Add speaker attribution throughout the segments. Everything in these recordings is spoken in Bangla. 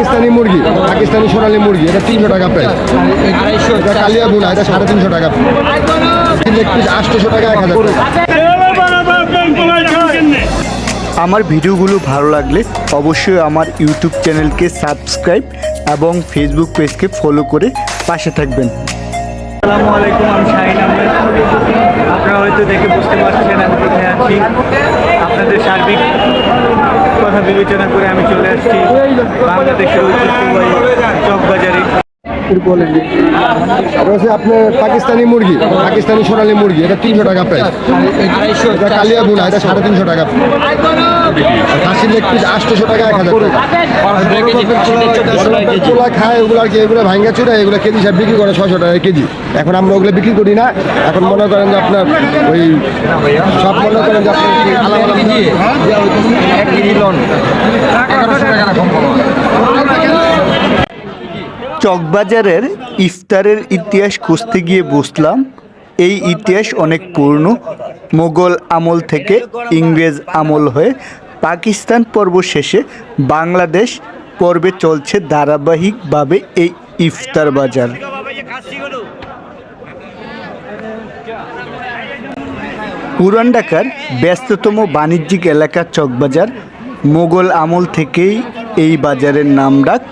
Speaker 1: পাকিস্তানি মুরগি পাকিস্তানি সোনালি মুরগি এটা তিনশো টাকা প্রাইস এটা কালিয়া বুনা এটা সাড়ে তিনশো টাকা আটশোশো টাকা এক হাজার
Speaker 2: আমার ভিডিওগুলো ভালো লাগলে অবশ্যই আমার ইউটিউব চ্যানেলকে সাবস্ক্রাইব এবং ফেসবুক পেজকে ফলো করে পাশে থাকবেন। আসসালামু আলাইকুম আমি শাহিন আহমেদ। আপনারা হয়তো দেখে বুঝতে পারছেন আমি কোথায় আছি। আপনাদের সার্বিক কথা বিবেচনা করে আমি চলে আসছি বাংলাদেশের ঐতিহ্যবাহী চকবাজারে।
Speaker 1: এটা হচ্ছে আপনার পাকিস্তানি মুরগি পাকিস্তানি সোনালি মুরগি এটা তিনশো টাকা প্রাইস এটা কালিয়া বুনা এটা সাড়ে তিনশো টাকা খাসির লেগ পিস আটশোশো টাকা এক হাজার টাকা। পোলা খায় ওগুলো আর কি এগুলো ভাঙ্গা চুরা এগুলো কেজি হিসাব বিক্রি করে ছশো টাকা কেজি। এখন আমরা ওগুলো বিক্রি করি না। এখন মনে করেন যে আপনার ওই সব মনে করেন যে আপনার আলাদা আলাদা এক কেজি লন এগারোশো টাকা না কম কম
Speaker 2: চকবাজারের ইফতারের ইতিহাস খুঁজতে গিয়ে বুঝলাম, এই ইতিহাস অনেক পুরনো। মোগল আমল থেকে ইংরেজ আমল হয়ে পাকিস্তান পর্ব শেষে বাংলাদেশ পর্বে চলছে ধারাবাহিকভাবে এই ইফতার বাজার। পুরান ঢাকার ব্যস্ততম বাণিজ্যিক এলাকা চকবাজার, মোগল আমল থেকেই এই বাজারের নাম ডাক।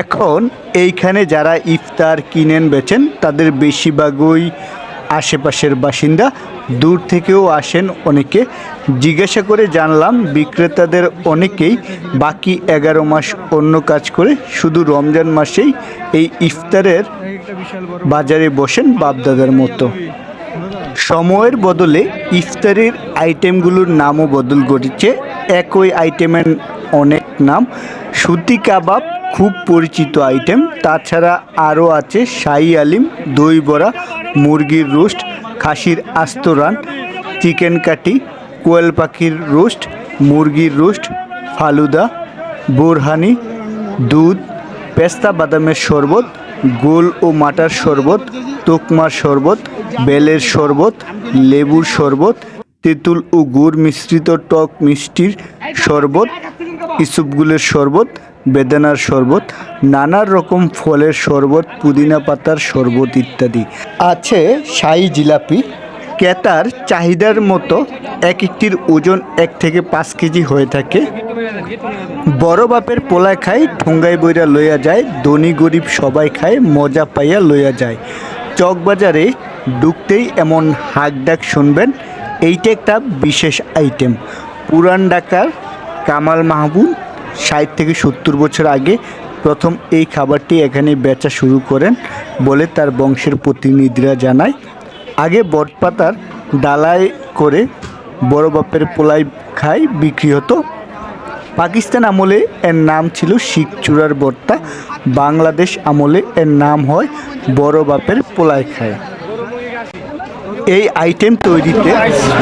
Speaker 2: এখন এইখানে যারা ইফতার কিনেন বেচেন তাদের বেশিরভাগই আশেপাশের বাসিন্দা দূর থেকেও আসেন অনেকে। জিজ্ঞাসা করে জানলাম, বিক্রেতাদের অনেকেই বাকি এগারো মাস অন্য কাজ করে শুধু রমজান মাসেই এই ইফতারের বাজারে বসেন বাপদাদার মতো। সময়ের বদলে ইফতারের আইটেমগুলোর নামও বদল ঘটেছে। একই আইটেমের অনেক নাম। সুতি কাবাব খুব পরিচিত আইটেম। তাছাড়া আরও আছে শাহি আলিম, দই বড়া মুরগির রোস্ট, খাসির আস্তরান চিকেন কাটি, কোয়েল পাখির রোস্ট, মুরগির রোস্ট, ফালুদা, বোরহানি, দুধ, পেস্তা বাদামের শরবত, গোল ও মাটার শরবত, তোকমার শরবত, বেলের শরবত, লেবুর শরবত, তেঁতুল ও গুড় মিশ্রিত টক মিষ্টির শরবত ইসুপগুলের শরবত, বেদানার শরবত নানা রকম ফলের শরবত, পুদিনা পাতার শরবত ইত্যাদি। আছে শাহি জিলাপি। ক্রেতার চাহিদার মতো এক একটির ওজন এক থেকে পাঁচ কেজি হয়ে থাকে। বড় বাপের পোলায় খায় ঠোঙ্গাই বইরা লইয়া যায়, ধনী গরিব সবাই খায়, মজা পাইয়া লইয়া যায়। চকবাজারে ঢুকতেই এমন হাক ডাক শুনবেন, এইটা একটা বিশেষ আইটেম পুরান ঢাকার কামাল মাহবুব, ষাট থেকে সত্তর বছর আগে প্রথম এই খাবারটি এখানে বেচা শুরু করেন বলে তার বংশের প্রতিনিধিরা জানায়। আগে বটপাতার ডালায় করে বড় বাপের পোলাই খাই বিক্রি হতো। পাকিস্তান আমলে এর নাম ছিল শিখ চূড়ার বর্তা বাংলাদেশ আমলে এর নাম হয় বড় বাপের পোলাই খায়। এই আইটেম তৈরিতে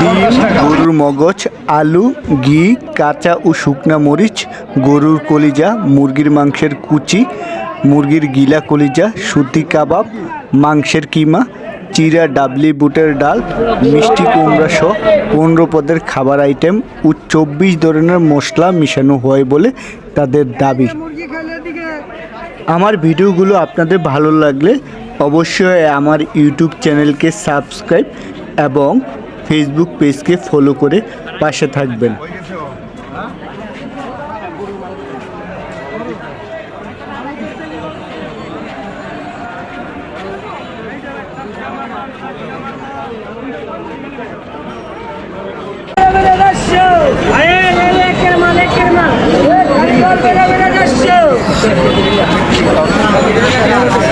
Speaker 2: ডিম, গরুর মগজ, আলু, ঘি, কাঁচা ও শুকনা মরিচ, গরুর কলিজা, মুরগির মাংসের কুচি, মুরগির গিলা কলিজা, সুতি কাবাব, মাংসের কিমা, চিরা ডাবলি বুটের ডাল, মিষ্টি কুমড়া সহ পনেরো পদের খাবার আইটেম ও চব্বিশ ধরনের মশলা মিশানো হয় বলে তাদের দাবি। আমার ভিডিওগুলো আপনাদের ভালো লাগলে অবশ্যই আমার ইউটিউব চ্যানেলকে সাবস্ক্রাইব এবং ফেসবুক পেজকে ফলো করে পাশে থাকবেন Thank you.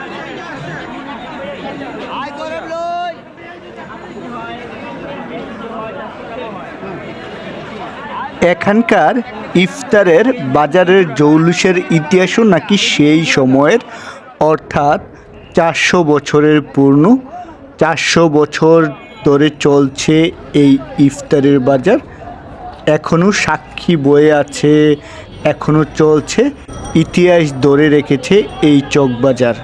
Speaker 2: এখানকার ইফতারের বাজারের জৌলুসের ইতিহাসও নাকি সেই সময়ের। অর্থাৎ চারশো বছরের পূর্ণ চারশো বছর ধরে চলছে এই ইফতারের বাজার। এখনও সাক্ষী বয়ে আছে এখনও চলছে, ইতিহাস ধরে রেখেছে এই চকবাজার।